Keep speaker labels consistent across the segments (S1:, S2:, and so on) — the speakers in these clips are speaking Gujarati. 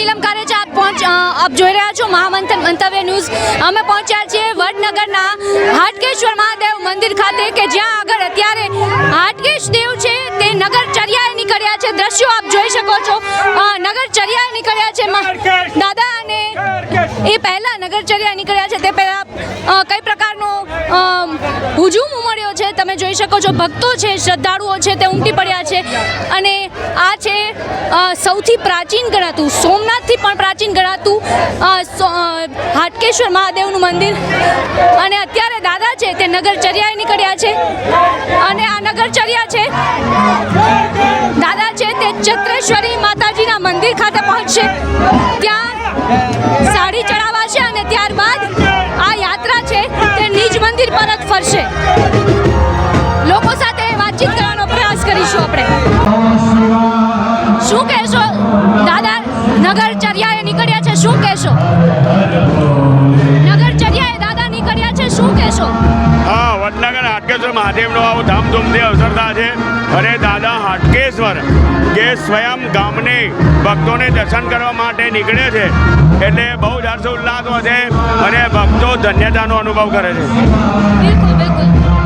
S1: નીલમ કારેચા આપ પહોંચ આપ જોઈ રહ્યા છો મહામંથન મંતવ્ય ન્યૂઝ. અમે પહોંચ્યા છીએ વડનગરના હાટકેશ્વર મહાદેવ મંદિર ખાતે કે જ્યાં આગળ અત્યારે હાટકેશ દેવ છે તે નગરચર્યાએ નીકળ્યા છે. દ્રશ્યો આપ જોઈ શકો છો. નગરચર્યાએ નીકળ્યા છે. દાદા અને એ પહેલા નગરચર્યા નીકળ્યા છે. તે પહેલા કઈ પ્રકારનો જોઈ શકો છો, ભક્તો છે, શ્રદ્ધાળુઓ છે, તે ઉમટી પડ્યા છે. અને આ છે સૌથી પ્રાચીન ગણાતું, સોમનાથથી પણ પ્રાચીન ગણાતું હાટકેશ્વર મહાદેવનું મંદિર. અને અત્યારે દાદા છે, તે નગરચર્યાએ નીકળ્યા છે. અને આ નગરચર્યા છે, દાદા છે, તે ચત્રેશ્વરી માતાજીના મંદિર ખાતે પહોંચશે. શું કહેશો? દાદા નગરચર્યાએ નીકળ્યા છે શું કહેશો? નગરચર્યાએ દાદા નીકળ્યા છે શું કહેશો?
S2: હા વડનગર હાટકેશ્વર મહાદેવનો આવો ધામધૂમથી અવસર થાય છે. અને દાદા હાટકેશ્વર જે સ્વયં ગામને ભક્તોને દર્શન કરવા માટે નીકળે છે એટલે બહુ જ હર્ષોલ્લાસ હોય છે અને ભક્તો ધન્યતાનો અનુભવ કરે છે.
S1: બિલકુલ બિલકુલ.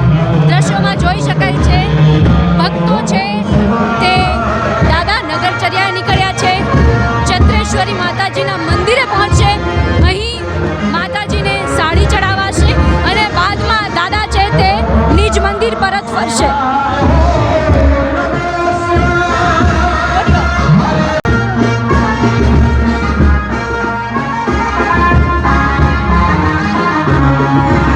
S1: માતાજીના મંદિરે પહોંચશે અહીં માતાજીને સાડી ચડાવાશે અને બાદમાં દાદા છે તે નિજ મંદિર પરત ફરશે Thank you.